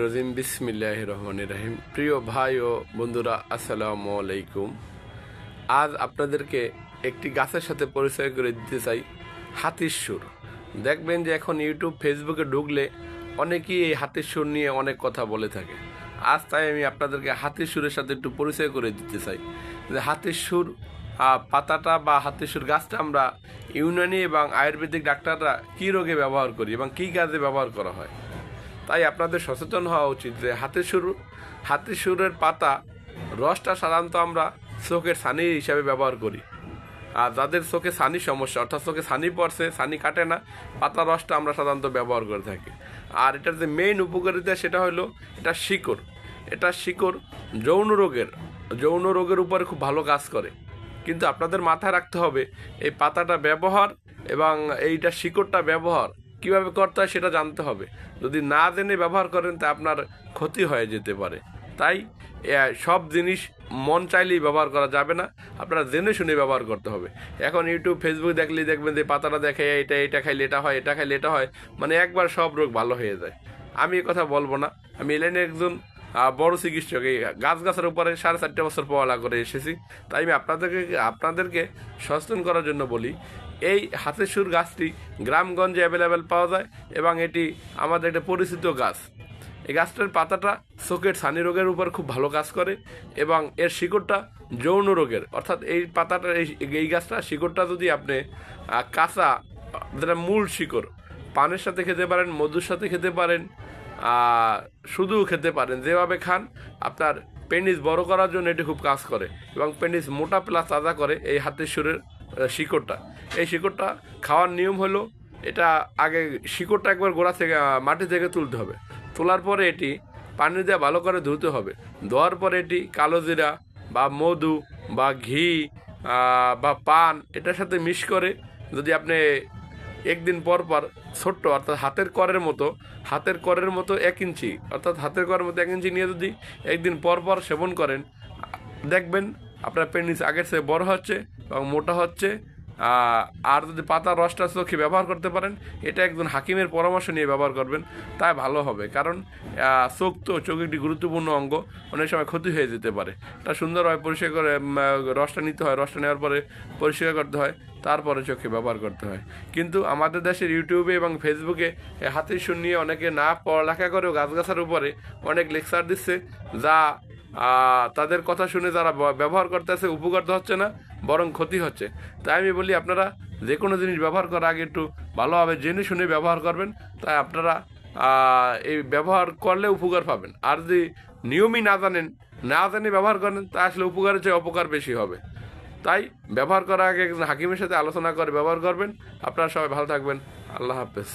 রজিম বিসমিল্লাহ রহমান রাহিম। প্রিয় ভাই ও বন্ধুরা, আসসালামু আলাইকুম। আজ আপনাদেরকে একটি গাছের সাথে পরিচয় করে দিতে চাই, হাতির সুর। দেখবেন যে এখন ইউটিউব, ফেসবুকে ঢুকলে অনেকেই এই হাতির সুর নিয়ে অনেক কথা বলে থাকে। আজ তাই আমি আপনাদেরকে হাতির সুরের সাথে একটু পরিচয় করে দিতে চাই। যে হাতির সুর পাতাটা বা হাতির সুর গাছটা আমরা ইউনানি এবং আয়ুর্বেদিক ডাক্তাররা কী রোগে ব্যবহার করি এবং কী কাজে ব্যবহার করা হয়? তাই আপনাদের সচেতন হওয়া উচিত যে হাতের সুর, হাতের সুরের পাতা রসটা সাধারণত আমরা চোখের সানি হিসাবে ব্যবহার করি। আর যাদের চোখে সানি সমস্যা, অর্থাৎ চোখে সানি পড়ছে ছানি কাটে না, পাতা রসটা আমরা সাধারণত ব্যবহার করে থাকি। আর এটার যে মেইন উপকারিতা সেটা হলো এটা শিকড়। এটা শিকড় যৌন রোগের যৌন রোগের উপরে খুব ভালো কাজ করে। কিন্তু আপনাদের মাথায় রাখতে হবে, এই পাতাটা ব্যবহার এবং এইটা শিকড়টা ব্যবহার কীভাবে করতে হয় সেটা জানতে হবে। যদি না জেনে ব্যবহার করেন, তা আপনার ক্ষতি হয়ে যেতে পারে। তাই সব জিনিস মন চাইলেই ব্যবহার করা যাবে না। আপনারা জেনে শুনে ব্যবহার করতে হবে। এখন ইউটিউব ফেসবুক দেখলেই দেখবেন যে পাতাটা দেখে এটা এটা খাইলে এটা হয়, এটা খাইলে এটা হয়। মানে একবার সব রোগ ভালো হয়ে যায়। আমি কথা বলব না। আমি এলাইনে একজন বড় চিকিৎসক, এই গাছ গাছের উপরে সাড়ে চারটে বছর পড়ালা করে এসেছি। তাই আমি আপনাদেরকে আপনাদেরকে সচেতন করার জন্য বলি, এই হাতের সুর গাছটি গ্রামগঞ্জে অ্যাভেলেবেল পাওয়া যায় এবং এটি আমাদের একটা পরিচিত গাছ। এই গাছটার পাতাটা চোখের ছানি রোগের উপর খুব ভালো কাজ করে এবং এর শিকড়টা যৌন রোগের। অর্থাৎ এই পাতাটা এই গাছটা শিকড়টা যদি আপনি কাঁচা, যেটা মূল শিকড়, পানের সাথে খেতে পারেন, মধুর সাথে খেতে পারেন শুধু খেতে পারেন, যেভাবে খান, আপনার পেনিস বড় করার জন্য এটি খুব কাজ করে এবং পেনিস মোটা প্লাস তাজা করে এই হাতের সুরের শিকড়টা। এই শিকড়টা খাওয়ার নিয়ম হলো, এটা আগে শিকড়টা একবার গোড়া থেকে মাটি থেকে তুলতে হবে। তোলার পরে এটি পানি দিয়ে ভালো করে ধুতে হবে। ধোয়ার পরে এটি কালো জিরা বা মধু বা ঘি বা পান, এটার সাথে মিশ করে যদি আপনি একদিন পর পর ছোট্ট, অর্থাৎ হাতের করের মতো, হাতের করের মতো এক ইঞ্চি, অর্থাৎ হাতের করের মতো এক ইঞ্চি নিয়ে যদি একদিন পর পর সেবন করেন, দেখবেন আপনার পেনিস আগের চেয়ে বড় হচ্ছে এবং মোটা হচ্ছে আর যদি পাতার রসটা চোখে ব্যবহার করতে পারেন, এটা একজন হাকিমের পরামর্শ নিয়ে ব্যবহার করবেন, তাই ভালো হবে। কারণ চোখ তো চোখ একটি গুরুত্বপূর্ণ অঙ্গ, অনেক সময় ক্ষতি হয়ে যেতে পারে। তা সুন্দরভাবে পরিষ্কার করে রসটা নিতে হয়, রসটা নেওয়ার পরে পরিষ্কার করতে হয়, তারপরে চোখে ব্যবহার করতে হয়। কিন্তু আমাদের দেশের ইউটিউবে এবং ফেসবুকে হাতির সুর নিয়ে অনেকে না পড়ালেখা করেও গাছগাছার উপরে অনেক লেকচার দিচ্ছে, যা তাদের কথা শুনে ব- ব্যবহার করতেছে, উপকার তো হচ্ছে না, বরং ক্ষতি হচ্ছে। তাই আমি বলি, আপনারা যে কোনো জিনিস ব্যবহার করার আগে একটু ভালোভাবে জেনে শুনে ব্যবহার করবেন। তাই আপনারা এই ব্যবহার করলে উপকার পাবেন। আর যদি নিয়মই না জানেন, না জানে ব্যবহার করেন, তা আসলে উপকারের চেয়ে অপকার বেশি হবে। তাই ব্যবহার করার আগে একজন হাকিমের সাথে আলোচনা করে ব্যবহার করবেন। আপনারা সবাই ভালো থাকবেন। আল্লাহ হাফেজ।